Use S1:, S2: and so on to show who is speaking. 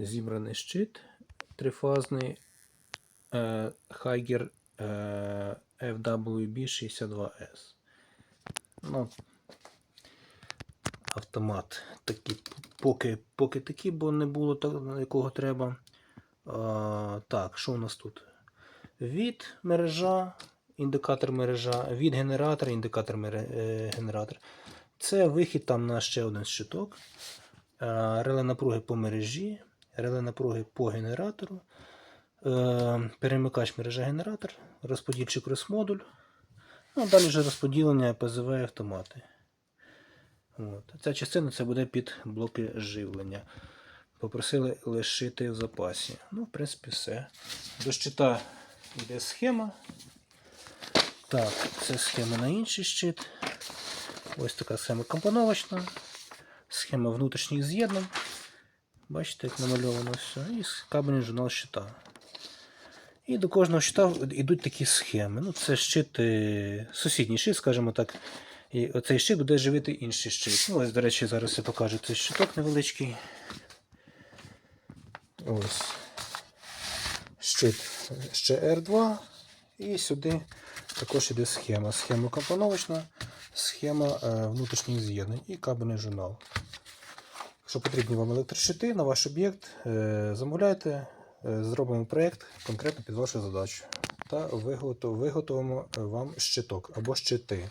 S1: Зібраний щит трифазний е, Хайгер е, FWB62S. Ну, автомат такий, поки, поки такий, бо не було так, якого треба. А, так, що у нас тут? Від мережа, індикатор мережа, від генератора, індикатор мере, е, генератор. Це вихід там на ще один щиток. Реле напруги по мережі, реле напруги по генератору, е, перемикач мережа генератор, розподільчий крос-модуль. Ну, а далі вже розподілення ПЗВ автомати. От. Ця частина це буде під блоки живлення. Попросили лишити в запасі. Ну, в принципі, все. До щита йде схема. Так, це схема на інший щит. Ось така схема компоновочна. Схема внутрішніх з'єднань. Бачите, як намальовано все. І кабельний журнал щита. І до кожного щита йдуть такі схеми. Ну, це щит, е, сусідній щит, скажімо так. І оцей щит буде живити інший щит. Ну, ось, до речі, зараз я покажу цей щиток невеличкий. Ось. Щит ще R2. І сюди також іде схема. Схема компоновочна, схема е, внутрішніх з'єднань і кабельний журнал. Якщо потрібні вам електрощити на ваш об'єкт, е, замовляйте, е, зробимо проєкт конкретно під вашу задачу. Та виготов- виготовимо е, вам щиток або щити.